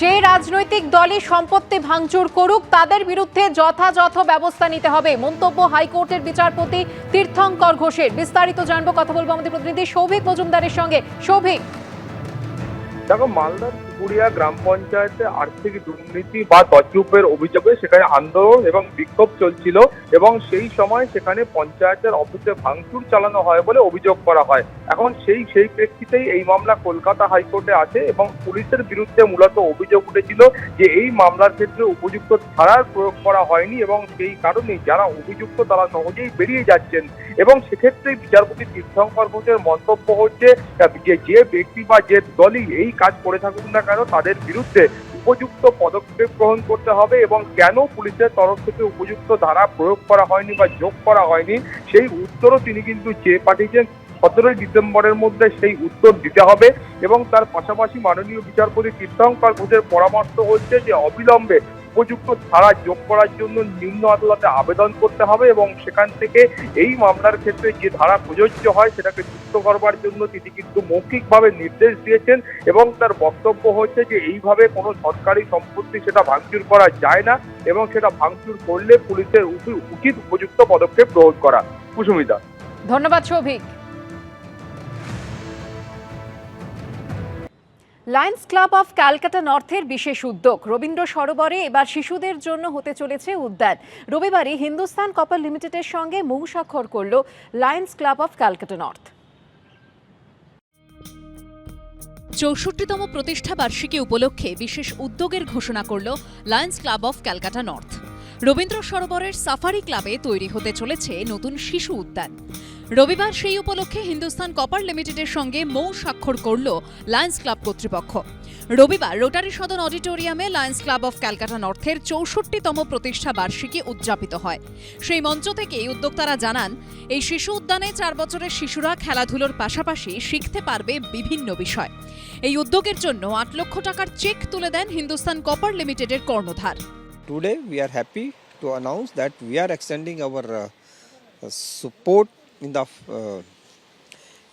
যে রাজনৈতিক দলই সম্পত্তি ভাঙচুর করুক, তাদের বিরুদ্ধে যথাযথ ব্যবস্থা নিতে হবে। মন্তব্য হাইকোর্টের বিচারপতি তীর্থঙ্কর ঘোষের। বিস্তারিত জানব, কথা বলব আমাদের প্রতিনিধি সৌভিক মজুমদারের সঙ্গে। সৌভিক দেখো, মালদার পুকুরিয়া গ্রাম পঞ্চায়েতে আর্থিক দুর্নীতি বা তছরূপের অভিযোগে সেখানে আন্দোলন এবং বিক্ষোভ চলছিল এবং সেই সময় সেখানে পঞ্চায়েতের অফিসে ভাঙচুর চালানো হয় বলে অভিযোগ করা হয়। এখন সেই সেই প্রেক্ষিতেই এই মামলা কলকাতা হাইকোর্টে আছে এবং পুলিশের বিরুদ্ধে মূলত অভিযোগ উঠেছিল যে এই মামলার ক্ষেত্রে উপযুক্ত ধারার প্রয়োগ করা হয়নি এবং সেই কারণেই যারা অভিযুক্ত তারা সহজেই বেরিয়ে যাচ্ছেন। এবং সেক্ষেত্রে বিচারপতি তীর্থঙ্কর ঘোষের মন্তব্য হচ্ছে, যে যে ব্যক্তি বা যে দলই এই কাজ করে থাকুক না কেন তাদের বিরুদ্ধে উপযুক্ত পদক্ষেপ গ্রহণ করতে হবে এবং কেন পুলিশের তরফ থেকে উপযুক্ত ধারা প্রয়োগ করা হয়নি বা যোগ করা হয়নি, সেই উত্তরও তিনি কিন্তু চেয়ে পাঠিয়েছেন সতেরোই ডিসেম্বরের মধ্যে সেই উত্তর দিতে হবে এবং তার পাশাপাশি মাননীয় বিচারপতি তীর্থঙ্কর ঘোষের পরামর্শ হচ্ছে যে, অবিলম্বে উপযুক্ত ধারা যোগ করার জন্য নিম্ন আদালতে আবেদন করতে হবে এবং সেখান থেকে এই মামলার ক্ষেত্রে যে ধারা প্রযোজ্য হয় সেটাকে যুক্ত করবার জন্য তিনি কিন্তু মৌখিকভাবে নির্দেশ দিয়েছেন এবং তার বক্তব্য হচ্ছে যে এইভাবে কোনো সরকারি সম্পত্তি সেটা ভাঙচুর করা যায় না এবং সেটা ভাঙচুর করলে পুলিশের উচিত উপযুক্ত পদক্ষেপ গ্রহণ করা। কুসুমিতা ধন্যবাদ Souvik Lions club of Calcutta নর্থের বিশেষ উদ্যোগ। রবীন্দ্র সরোবরে এবার শিশুদের জন্য হতে চলেছে উদ্যান। রবিবারই হিন্দুস্তান কপার লিমিটেডের সঙ্গে মৌ স্বাক্ষর করল Lions club of Calcutta north চৌষট্টিতম প্রতিষ্ঠা বার্ষিকী উপলক্ষে বিশেষ উদ্যোগের ঘোষণা করল Lions club of Calcutta north Rabindra সরোবরের safari ক্লাবে তৈরি হতে চলেছে নতুন শিশু উদ্যান। রবিবার সেই উপলক্ষে হিন্দুস্তান কপার লিমিটেডের সঙ্গে মৌ স্বাক্ষর করল লায়ন্স ক্লাব কর্তৃপক্ষ। রবিবার রোটারি সদন অডিটোরিয়ামে লায়ন্স ক্লাব অফ ক্যালকাটা নর্থের চৌষট্টিতম প্রতিষ্ঠা বার্ষিকী উদযাপিত হয়। সেই মঞ্চ থেকেই উদ্যোক্তারা জানান এই শিশু উদ্যানে চার বছরের শিশুরা খেলাধুলোর পাশাপাশি শিখতে পারবে বিভিন্ন বিষয়। এই উদ্যোগের জন্য আট লক্ষ টাকার চেক তুলে দেন হিন্দুস্তান কপার লিমিটেডের কর্ণধার। Are happy to announce that we are extending our uh, uh, support in the uh,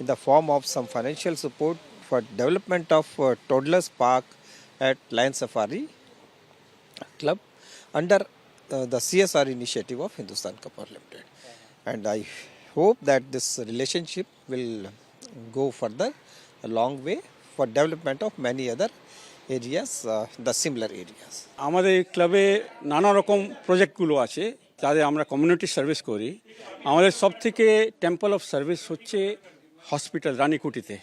in the form of some financial support for development of uh, toddlers park at Lion Safari Club under uh, the CSR initiative of Hindustan Copper Limited, and I hope that this relationship will go further a long way for development of many other areas, uh, the similar areas. আমাদের এই ক্লাবে নানা রকম প্রজেক্টগুলো আছে যাদের আমরা community service করি। আমাদের সব থেকে টেম্পল অফ সার্ভিস হচ্ছে হসপিটাল রানীকুটিতে।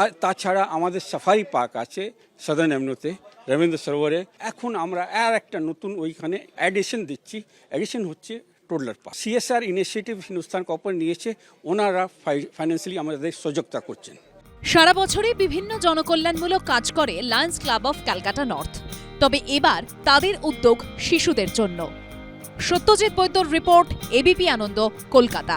আর তাছাড়া আমাদের সাফারি পার্ক আছে সাদার্ন এমনুতে, রবীন্দ্র সরোবরে। এখন আমরা আর একটা নতুন ওইখানে অ্যাডিশন দিচ্ছি। অ্যাডিশন হচ্ছে toddler park CSR initiative Hindustan copper নিয়েছে। ওনারা ফাইন্যান্সিয়ালি আমাদের সহযোগিতা করছেন। সারা বছরই বিভিন্ন জনকল্যাণমূলক কাজ করে Lions club of Calcutta north তবে এবার তাদের উদ্যোগ শিশুদের জন্য। সত্যজিৎ বৈদ্যর রিপোর্ট এবিপি আনন্দ কলকাতা।